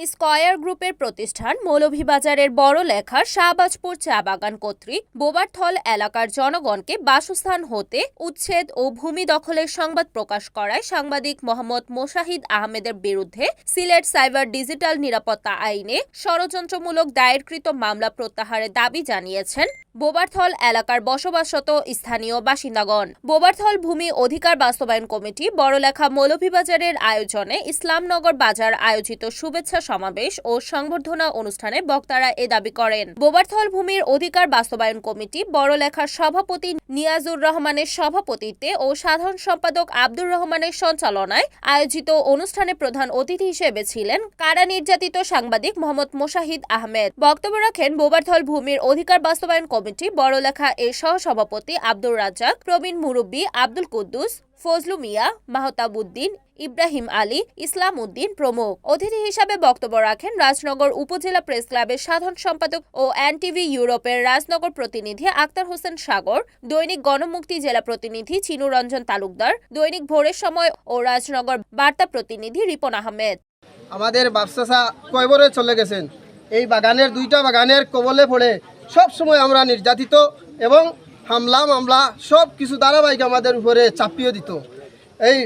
Square গ্রুপের প্রতিষ্ঠান মৌলভীবাজারের বড় লেখার শাহবাজপুর চা বাগান কর্তৃক বোবারথল এলাকার জনগণকে বাসস্থান হতে উচ্ছেদ ও ভূমি দখলের সংবাদ প্রকাশ করায় সাংবাদিক মোহাম্মদ মোশাহিদ আহমেদের বিরুদ্ধে সিলেট সাইবার ডিজিটাল নিরাপত্তা আইনে ষড়যন্ত্রমূলক দায়েরকৃত মামলা প্রত্যাহারের দাবি জানিয়েছেন বোবারথল এলাকার বসবাসরত স্থানীয় বাসিন্দাগণ। বোবারথল ভূমি অধিকার বাস্তবায়ন কমিটি বড়লেখা মৌলভীবাজারের আয়োজনে ইসলামনগর বাজার আয়োজিত শুভেচ্ছা সমাবেশ ও সংবর্ধনা অনুষ্ঠানে বক্তারা এ দাবি করেন। বোবারথল ভূমির অধিকার বাস্তবায়ন কমিটি, বড়লেখার সভাপতি নিয়াজুর রহমানের সভাপতিত্বে ও সাধারণ সম্পাদক আব্দুর রহমানের সঞ্চালনায় আয়োজিত অনুষ্ঠানে প্রধান অতিথি হিসেবে ছিলেন কারা নির্যাতিত সাংবাদিক মোহাম্মদ মোশাহিদ আহমেদ। বক্তব্য রাখেন বোবারথল ভূমির অধিকার বাস্তবায়ন কমিটি, বড়লেখা এর সহসভাপতি আব্দুর রাজ্জাক, প্রবীণ মুরব্বী আব্দুল কুদ্দুস, ফজলু মিয়া, মাহতাবুদ্দিন ইব্রাহিম আলী ইসলাম উদ্দিন প্রমুখ। অতিথি হিসাবে বক্তব্য রাখেন রাজনগর উপজেলা প্রেস ক্লাবের সাধারণ সম্পাদক ও এনটিভি ইউরোপের রাজনগর প্রতিনিধি আক্তার হোসেন সাগর, দৈনিক গণমুক্তি জেলা প্রতিনিধি চিনুরঞ্জন তালুকদার, দৈনিক ভোরের সময় ও রাজনগর বার্তা প্রতিনিধি রিপন আহমেদ। আমাদের ব্যবসা কয়বরে চলে গেছেন? এই বাগানের, দুইটা বাগানের কবলে পড়ে সব সময় আমরা নির্যাতিত এবং হামলা, মামলা সব কিছু ধারাবাহিক আমাদের উপরে চাপিয়ে দিত। এই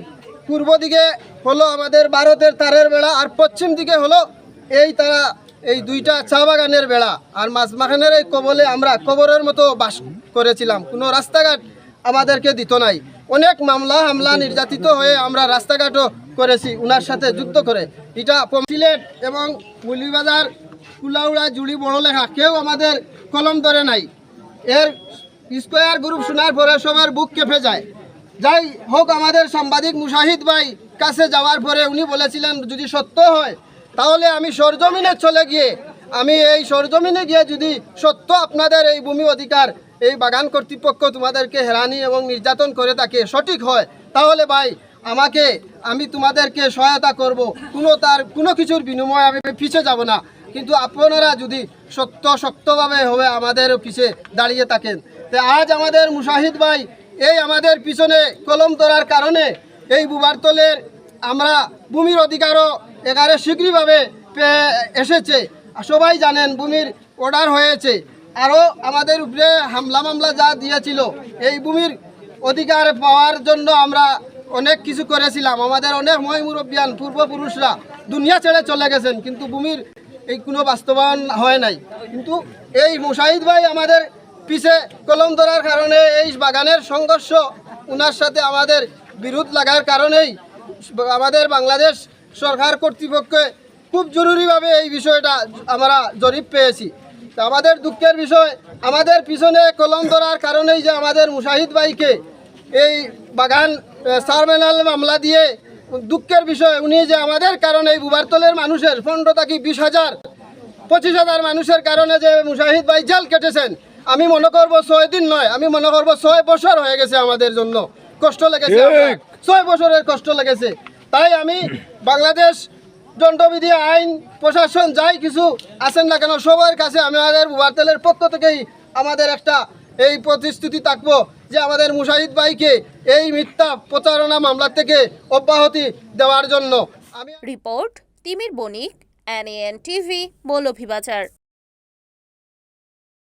পূর্ব দিকে হলো আমাদের ভারতের তারের বেড়া আর পশ্চিম দিকে হলো এই তারা, এই দুইটা চা বাগানের বেড়া। আর মাঝমাখানের এই কবলে আমরা কবরের মতো বাস করেছিলাম। কোনো রাস্তাঘাট আমাদেরকে দিত নাই। অনেক মামলা, হামলা নির্যাতিত হয়ে আমরা রাস্তাঘাটও করেছি উনার সাথে যুক্ত করে। এটা সিলেট এবং মুলিবাজার, কুলাউড়া, জুড়ি বড় লেখা কেউ আমাদের কলম ধরে নাই। এর স্কোয়ার গ্রুপ শোনার পরে সবার বুক কেঁপে যায়। যাই হোক, আমাদের সাংবাদিক মুশাহিদ ভাই কাছে যাওয়ার পরে উনি বলেছিলেন, যদি সত্য হয়, তাহলে আমি সরজমিনে চলে গিয়ে, আমি এই সরজমিনে গিয়ে যদি সত্য আপনাদের এই ভূমি অধিকার, এই বাগান কর্তৃপক্ষ তোমাদেরকে হেরানি এবং নির্যাতন করে থাকে সঠিক হয়, তাহলে ভাই আমাকে, আমি তোমাদেরকে সহায়তা করব। কোনো তার, কোনো কিছুর বিনিময়ে আমি পিছে যাব না। কিন্তু আপনারা যদি সত্য শক্তভাবে হবে আমাদের পিছে দাঁড়িয়ে থাকেন। তো আজ আমাদের মুশাহিদ ভাই এই আমাদের পিছনে কলম ধরার কারণে এই বুবারতলের আমরা ভূমির অধিকারও এখানে শীঘ্রভাবে পে- এসেছে। সবাই জানেন ভূমির অর্ডার হয়েছে। আরও আমাদের উপরে হামলা মামলা যা দিয়েছিল, এই ভূমির অধিকার পাওয়ার জন্য আমরা অনেক কিছু করেছিলাম। আমাদের অনেক মই মুরব্বিয়ান পূর্বপুরুষরা দুনিয়া ছেড়ে চলে গেছেন, কিন্তু ভূমির এই কোনো বাস্তবায়ন হয় নাই। কিন্তু এই মুশাহিদ ভাই আমাদের পিছে কলম ধরার কারণে এই বাগানের সংঘর্ষ ওনার সাথে আমাদের বিরোধ লাগার কারণেই আমাদের বাংলাদেশ সরকার কর্তৃপক্ষে খুব জরুরিভাবে এই বিষয়টা আমরা জরিপ পেয়েছি। আমাদের দুঃখের বিষয়, আমাদের পিছনে কলম ধরার কারণেই যে আমাদের মুশাহিদ ভাইকে এই বাগান সারমেনাল মামলা দিয়ে দুঃখের বিষয়, উনি যে আমাদের কারণে এই বুবারতলের মানুষের পনেরো থেকে বিশ হাজার, পঁচিশ হাজার মানুষের কারণে যে মুশাহিদ ভাই জেল কেটেছেন আমি মনে করব ছয় দিন নয় আমি মনে করব ছয় বছর হয়ে গেছে আমাদের জন্য। কষ্ট লেগেছে ছয় বছরের কষ্ট লেগেছে। তাই আমি বাংলাদেশ দণ্ডবিধি আইন প্রশাসন যাই কিছু আছেন না কেন সবার কাছে আমি আমাদের বুবারতেলের পক্ষ থেকেই আমাদের একটা এই প্রতিশ্রুতি থাকব যে আমাদের মুশাহিদ ভাইকে এই মিথ্যা প্রচারণা মামলা থেকে অব্যাহতি দেওয়ার জন্য। আমি report Timir Banik NN TV Moulvibazar.